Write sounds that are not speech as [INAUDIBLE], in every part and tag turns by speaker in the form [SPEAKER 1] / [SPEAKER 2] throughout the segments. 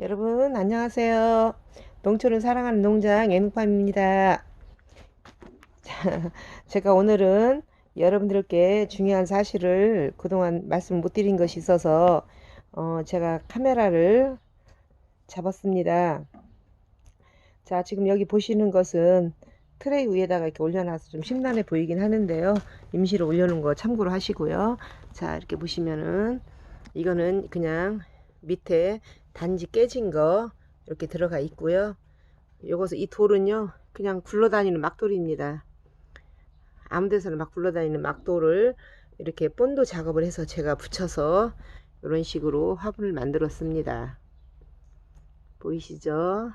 [SPEAKER 1] 여러분 안녕하세요. 농촌을 사랑하는 농장 애농팜입니다. [LAUGHS] 자, 제가 오늘은 여러분들께 중요한 사실을 그동안 말씀 못 드린 것이 있어서 어, 제가 카메라를 잡았습니다. 자, 지금 여기 보시는 것은 트레이 위에다가 이렇게 올려놔서 좀 심란해 보이긴 하는데요. 임시로 올려놓은 거 참고로 하시고요. 자, 이렇게 보시면은 이거는 그냥 밑에 단지 깨진 거 이렇게 들어가 있고요. 요것은 이 돌은요 그냥 굴러다니는 막돌입니다. 아무 데서나 막 굴러다니는 막돌을 이렇게 본드 작업을 해서 제가 붙여서 이런 식으로 화분을 만들었습니다. 보이시죠?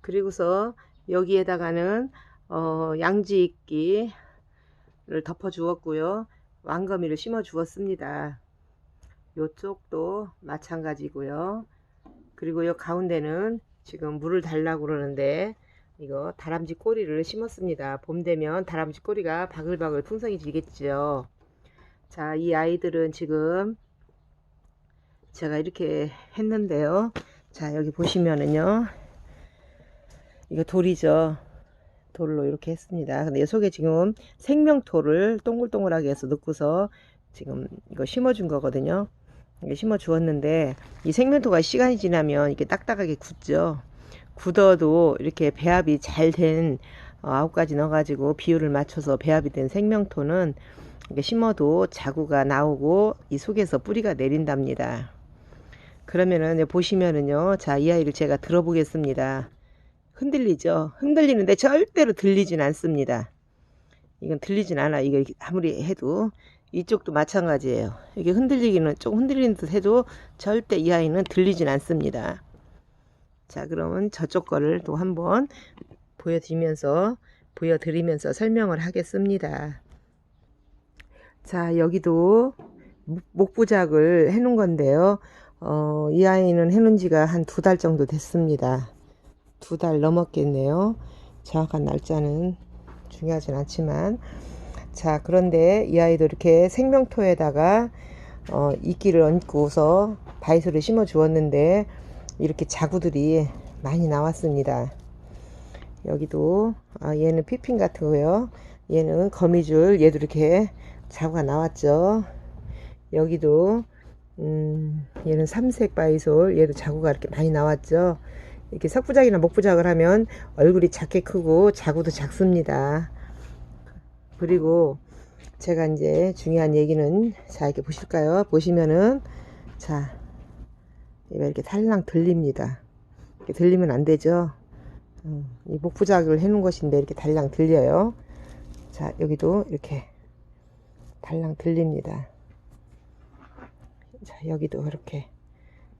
[SPEAKER 1] 그리고서 여기에다가는 어, 양지이끼를 덮어 주었고요. 왕거미를 심어 주었습니다. 요쪽도 마찬가지고요. 그리고 요 가운데는 지금 물을 달라고 그러는데 이거 다람쥐 꼬리를 심었습니다. 봄 되면 다람쥐 꼬리가 바글바글 풍성해지겠죠. 자, 이 아이들은 지금 제가 이렇게 했는데요. 자, 여기 보시면은요. 이거 돌이죠. 돌로 이렇게 했습니다. 근데 이 속에 지금 생명토를 동글동글하게 해서 넣고서 지금 이거 심어준 거거든요. 이게 심어 주었는데 이 생명토가 시간이 지나면 이렇게 딱딱하게 굳죠. 굳어도 이렇게 배합이 잘된 아홉 가지 넣어가지고 비율을 맞춰서 배합이 된 생명토는 이렇게 심어도 자구가 나오고 이 속에서 뿌리가 내린답니다. 그러면은 보시면은요, 자 이 아이를 제가 들어보겠습니다. 흔들리죠. 흔들리는데 절대로 들리진 않습니다. 이건 들리진 않아. 이거 아무리 해도 이쪽도 마찬가지예요. 이게 흔들리기는 좀 흔들리는 듯 해도 절대 이 아이는 들리진 않습니다. 자, 그러면 저쪽 거를 또 한번 보여드리면서 보여드리면서 설명을 하겠습니다. 자, 여기도 목부작을 해놓은 건데요. 어, 이 아이는 해놓은 지가 한 두 달 정도 됐습니다. 두 달 넘었겠네요. 정확한 날짜는 중요하진 않지만 자 그런데 이 아이도 이렇게 생명토에다가 어, 이끼를 얹고서 바이소를 심어 주었는데 이렇게 자구들이 많이 나왔습니다. 여기도 아, 얘는 피핀 같고요. 얘는 거미줄 얘도 이렇게 자구가 나왔죠. 여기도 음, 얘는 삼색 바이솔 얘도 자구가 이렇게 많이 나왔죠. 이렇게 석부작이나 목부작을 하면 얼굴이 작게 크고 자구도 작습니다 그리고 제가 이제 중요한 얘기는 자 이렇게 보실까요? 보시면은 자 이렇게 탈랑 들립니다. 이렇게 들리면 안 되죠. 음, 이 목부작을 해놓은 것인데 이렇게 달랑 들려요. 자 여기도 이렇게 달랑 들립니다. 자 여기도 이렇게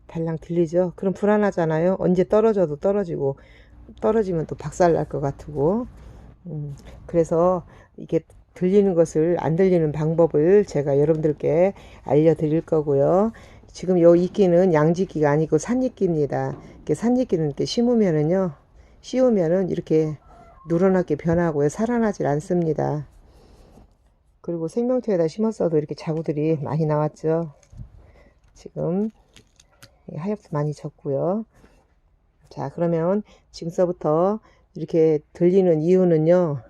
[SPEAKER 1] 달랑 들리죠. 그럼 불안하잖아요. 언제 떨어져도 떨어지고 떨어지면 또 박살 날 것 같고 음, 그래서 이게 들리는 것을 안 들리는 방법을 제가 여러분들께 알려드릴 거고요. 지금 요 이끼는 양지기가 아니고 산이끼입니다. 이렇게 산이끼는 이렇게 심으면은요, 씌우면은 이렇게 누런하게 변하고요. 살아나질 않습니다. 그리고 생명토에다 심었어도 이렇게 자구들이 많이 나왔죠. 지금 하엽도 많이 졌고요. 자, 그러면 지금서부터 이렇게 들리는 이유는요.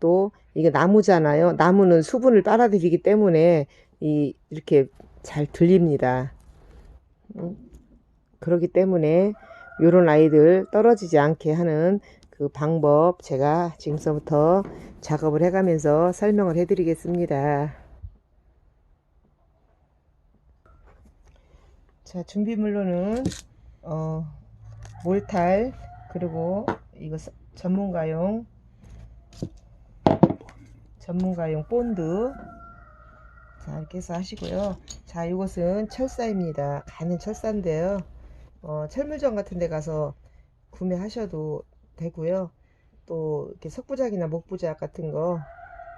[SPEAKER 1] 또 이게 나무잖아요. 나무는 수분을 빨아들이기 때문에 이 이렇게 잘 들립니다. 음, 그렇기 때문에 이런 아이들 떨어지지 않게 하는 그 방법 제가 지금서부터 작업을 해가면서 설명을 해드리겠습니다. 자 준비물로는 어, 몰탈 그리고 이거 전문가용 전문가용 본드. 자 이렇게 해서 하시고요. 자 이것은 철사입니다. 가는 철사인데요. 어, 철물점 같은 데 가서 구매하셔도 되고요. 또 이렇게 석부작이나 목부작 같은 거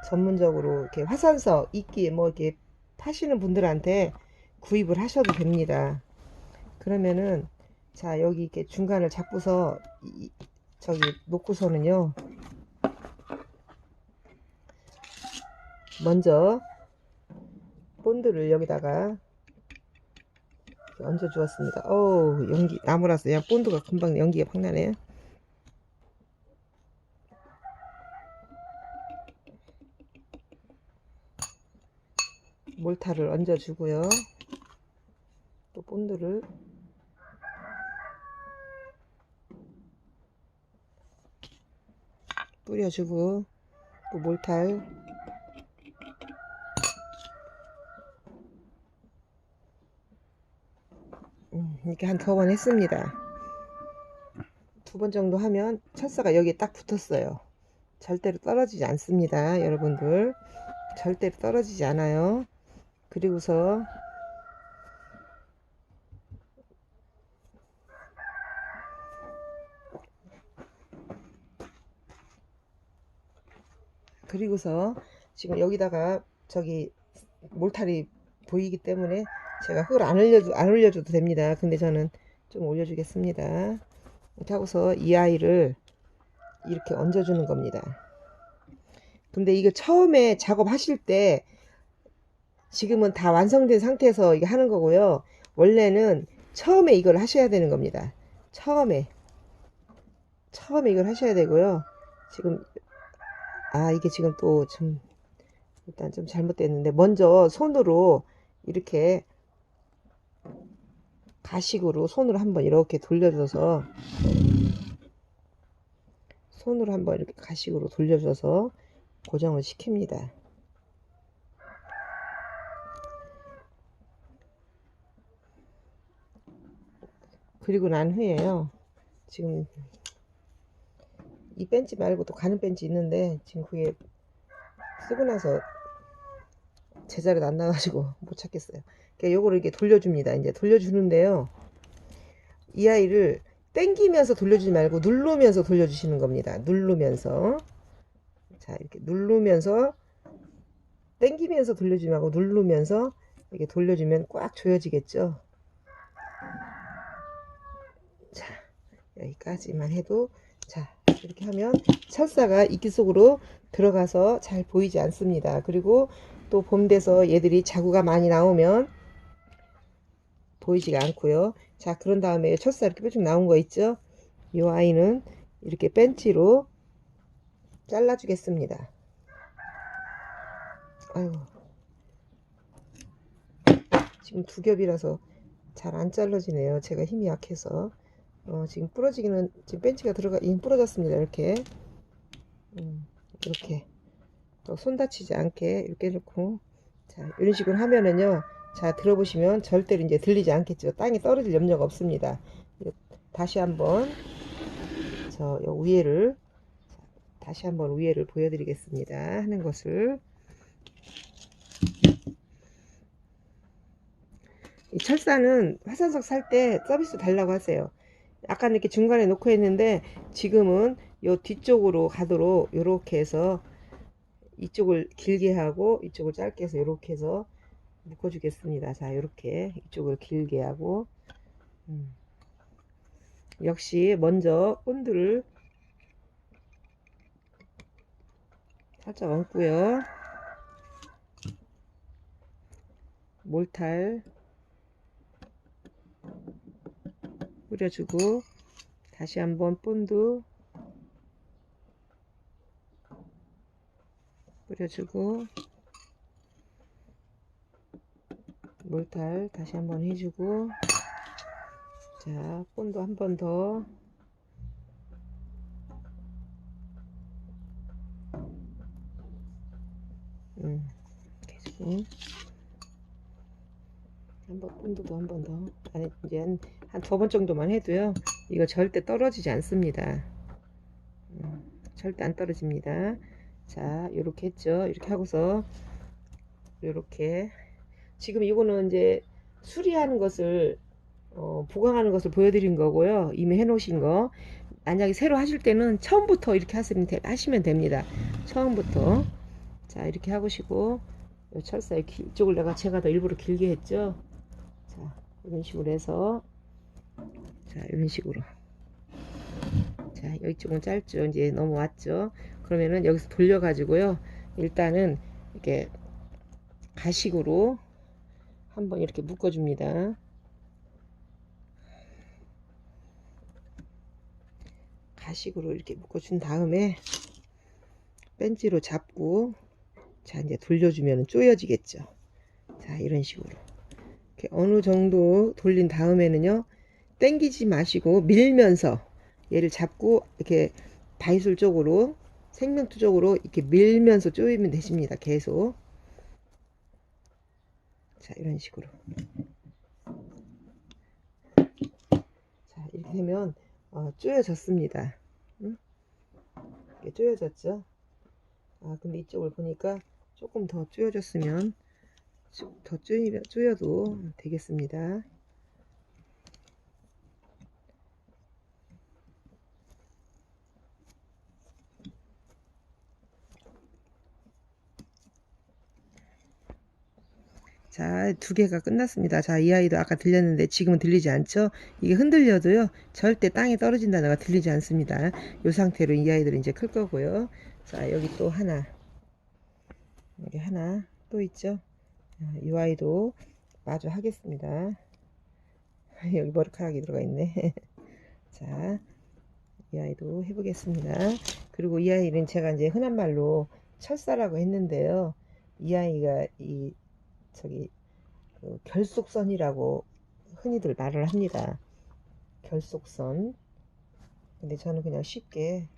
[SPEAKER 1] 전문적으로 이렇게 화산석 이끼 뭐 이렇게 파시는 분들한테 구입을 하셔도 됩니다. 그러면은 자 여기 이렇게 중간을 잡고서 이, 저기 놓고서는요 먼저 본드를 여기다가 얹어 주었습니다. 어우, 연기, 나무라서 야, 본드가 금방 연기가 팍 나네. 몰타를 얹어 주고요. 또 본드를 뿌려주고 또 몰탈 음, 이렇게 한 두 번 했습니다. 두 번 정도 하면 철사가 여기에 딱 붙었어요. 절대로 떨어지지 않습니다. 여러분들 절대로 떨어지지 않아요. 그리고서 그리고서 지금 여기다가 저기 몰탈이 보이기 때문에 제가 흙을 안 올려도 안 올려줘도 됩니다. 근데 저는 좀 올려주겠습니다. 이렇게 하고서 이 아이를 이렇게 얹어주는 겁니다. 근데 이거 처음에 작업하실 때 지금은 다 완성된 상태에서 이게 하는 거고요. 원래는 처음에 이걸 하셔야 되는 겁니다. 처음에 처음에 이걸 하셔야 되고요. 지금 아 이게 지금 또 좀 일단 좀 잘못됐는데 먼저 손으로 이렇게 가식으로 손으로 한번 이렇게 돌려줘서 손으로 한번 이렇게 가식으로 돌려줘서 고정을 시킵니다. 그리고 난 후에요. 지금 이 벤치 말고 또 가는 벤치 있는데 지금 그게 쓰고 나서 제자리도 안 나가지고 [LAUGHS] 못 찾겠어요. 그러니까 요거를 이렇게 돌려줍니다. 이제 돌려주는데요. 이 아이를 땡기면서 돌려주지 말고 누르면서 돌려주시는 겁니다. 누르면서 자 이렇게 누르면서 땡기면서 돌려주지 말고 누르면서 이렇게 돌려주면 꽉 조여지겠죠. 자 여기까지만 해도 자 이렇게 하면 철사가 이끼 속으로 들어가서 잘 보이지 않습니다. 그리고 또 봄 돼서 얘들이 자구가 많이 나오면 보이지가 않고요. 자 그런 다음에 철사 이렇게 뾰족 나온 거 있죠? 이 아이는 이렇게 벤치로 잘라 주겠습니다. 아유 지금 두 겹이라서 잘 안 잘라지네요. 제가 힘이 약해서 어, 지금 부러지기는 지금 벤치가 들어가 이미 부러졌습니다. 이렇게. 음, 이렇게. 또손 다치지 않게 이렇게 해놓고. 자 이런 식으로 하면은요 자 들어보시면 절대로 이제 들리지 않겠죠. 땅에 떨어질 염려가 없습니다. 다시 한번 저 위에를 다시 한번 위에를 보여드리겠습니다. 하는 것을. 이 철사는 화산석 살 때 서비스 달라고 하세요 약간 이렇게 중간에 놓고 했는데 지금은 요 뒤쪽으로 가도록 이렇게 해서 이쪽을 길게 하고 이쪽을 짧게 해서 이렇게 해서 묶어 주겠습니다. 자 이렇게 이쪽을 길게 하고. 음. 역시 먼저 본드를 살짝 얹고요. 몰탈 뿌려주고 다시 한번 본드 뿌려주고 몰탈 다시 한번 해주고 자 본드 한 번 더 음, 이렇게 해주고 한 번 더. 아니 이제 한한두 번 정도만 해도요. 이거 절대 떨어지지 않습니다. 음, 절대 안 떨어집니다. 자 이렇게 했죠. 이렇게 하고서 이렇게. 지금 이거는 이제 수리하는 것을 어, 보강하는 것을 보여드린 거고요. 이미 해 놓으신 거. 만약에 새로 하실 때는 처음부터 이렇게 하시면, 되, 하시면 됩니다. 처음부터. 자 이렇게 하고시고 철사의 이쪽을 내가 제가 더 일부러 길게 했죠. 자 이런 식으로 해서. 자 이런 식으로. 자 여기 조금 짧죠? 이제 넘어왔죠? 그러면은 여기서 돌려 가지고요. 일단은 이렇게 가식으로 한번 이렇게 묶어 줍니다. 가식으로 이렇게 묶어 준 다음에 뺀지로 잡고 자 이제 돌려주면 쪼여지겠죠? 자 이런 식으로. 이렇게 어느 정도 돌린 다음에는요 땡기지 마시고 밀면서 얘를 잡고 이렇게 바이솔 쪽으로 생명투 쪽으로 이렇게 밀면서 쪼이면 되십니다 계속. 자 이런 식으로. 자 이렇게 되면 어, 쪼여졌습니다. 응? 이렇게 쪼여졌죠? 아 근데 이쪽을 보니까 조금 더 쪼여졌으면 좀 더 쪼여, 쪼여도 되겠습니다 자, 두 개가 끝났습니다. 자, 이 아이도 아까 들렸는데 지금은 들리지 않죠? 이게 흔들려도요, 절대 땅에 떨어진다는 거 들리지 않습니다. 이 상태로 이 아이들은 이제 클 거고요. 자, 여기 또 하나. 여기 하나 또 있죠? 자, 이 아이도 마주 하겠습니다. [LAUGHS] 여기 머리카락이 들어가 있네. [LAUGHS] 자, 이 아이도 해보겠습니다. 그리고 이 아이는 제가 이제 흔한 말로 철사라고 했는데요. 이 아이가 이 저기 그 결속선이라고 흔히들 말을 합니다. 결속선. 근데 저는 그냥 쉽게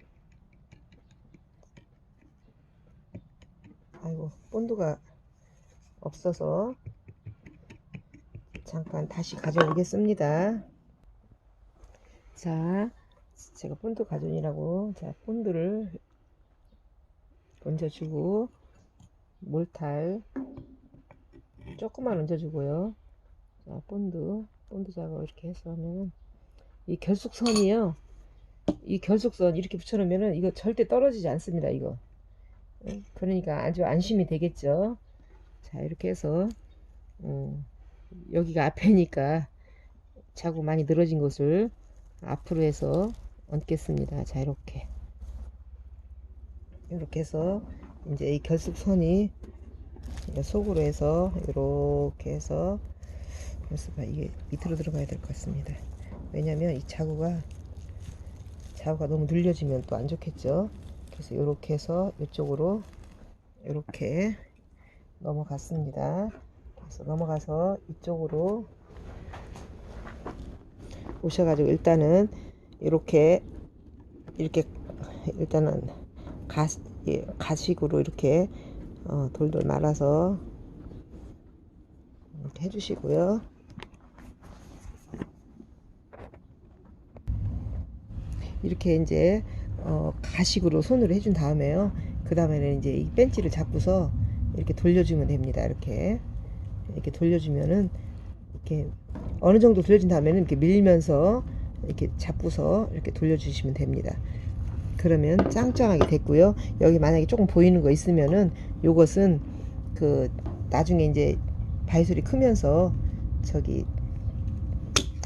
[SPEAKER 1] 아이고 본드가 없어서 잠깐 다시 가져오겠습니다. 자, 제가 본드 가전이라고 자 본드를 얹어주고 몰탈 조금만 얹어주고요. 자, 본드, 본드 작업 이렇게 해서 하면 이 결속선이요. 이 결속선 이렇게 붙여놓으면은 이거 절대 떨어지지 않습니다. 이거. 예, 그러니까 아주 안심이 되겠죠. 자, 이렇게 해서 음, 여기가 앞에니까 자국 많이 늘어진 곳을 앞으로 해서 얹겠습니다. 자, 이렇게. 이렇게 해서 이제 이 결속선이 속으로 해서 이렇게 해서 그래서 이게 밑으로 들어가야 될 것 같습니다. 왜냐면 이 자구가 자구가 너무 늘려지면 또 안 좋겠죠. 그래서 이렇게 해서 이쪽으로 이렇게 넘어갔습니다. 그래서 넘어가서 이쪽으로 오셔가지고 일단은 이렇게 이렇게 일단은 가, 예, 가식으로 이렇게 어, 돌돌 말아서 이렇게 해주시고요. 이렇게 이제 어, 가식으로 손으로 해준 다음에요. 그 다음에는 이제 이 벤치를 잡고서 이렇게 돌려주면 됩니다. 이렇게 이렇게 돌려주면은 이렇게 어느 정도 돌려준 다음에는 이렇게 밀면서 이렇게 잡고서 이렇게 돌려주시면 됩니다. 그러면 짱짱하게 됐고요. 여기 만약에 조금 보이는 거 있으면은 요것은 그 나중에 이제 바이솔이 크면서 저기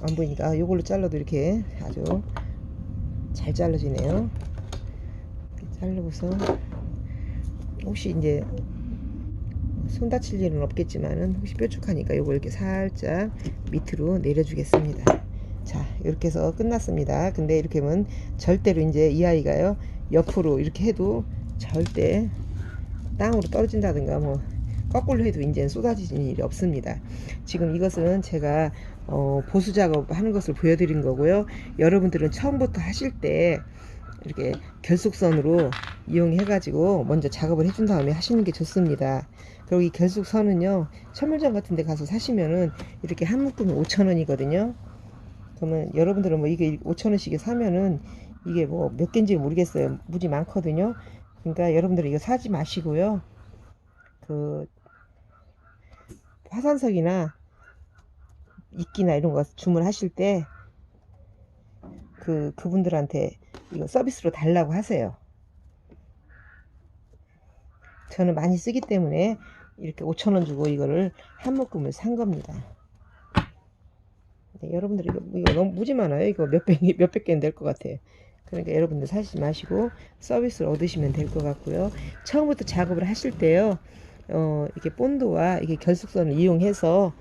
[SPEAKER 1] 안 보이니까 아, 요걸로 잘라도 이렇게 아주 잘 잘라지네요. 자르고서 혹시 이제 손 다칠 일은 없겠지만은 혹시 뾰족하니까 요걸 이렇게 살짝 밑으로 내려주겠습니다. 자 이렇게 해서 끝났습니다. 근데 이렇게 하면 절대로 이제 이 아이가요 옆으로 이렇게 해도 절대 땅으로 떨어진다든가 뭐 거꾸로 해도 이제 쏟아지는 일이 없습니다. 지금 이것은 제가 어, 보수 작업 하는 것을 보여드린 거고요. 여러분들은 처음부터 하실 때 이렇게 결속선으로 이용해 가지고 먼저 작업을 해준 다음에 하시는 게 좋습니다 그리고 이 결속선은요 천물점 같은 데 가서 사시면은 이렇게 한 묶음이 5천원이거든요 그러면 여러분들은 뭐 이게 5천원씩에 사면은 이게 뭐 몇 개인지 모르겠어요. 무지 많거든요. 그러니까 여러분들 이거 사지 마시고요. 그 화산석이나 이끼나 이런 거 주문하실 때 그 그분들한테 이거 서비스로 달라고 하세요. 저는 많이 쓰기 때문에 이렇게 5천원 주고 이거를 한 묶음을 산 겁니다. 네, 여러분들 이거, 이거 너무 무지 많아요. 이거 몇백 [LAUGHS] 몇백 개는 될 것 같아요. 그러니까 여러분들 사지 마시고 서비스를 얻으시면 될 것 같고요. 처음부터 작업을 하실 때요. 어, 이렇게 본드와 이게 결속선을 이용해서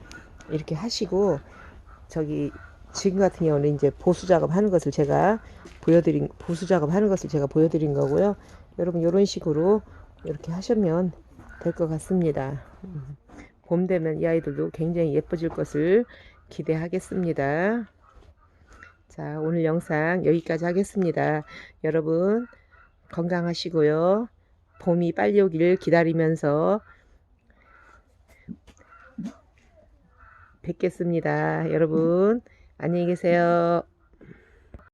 [SPEAKER 1] 이렇게 하시고 저기 지금 같은 경우는 이제 보수 작업 하는 것을 제가 보여드린 보수 작업 하는 것을 제가 보여드린 거고요. 여러분 이런 식으로 이렇게 하시면 될 것 같습니다. 음, 봄 되면 이 아이들도 굉장히 예뻐질 것을 기대하겠습니다. 자, 오늘 영상 여기까지 하겠습니다. 여러분 건강하시고요. 봄이 빨리 오기를 기다리면서 뵙겠습니다. 여러분 안녕히 계세요.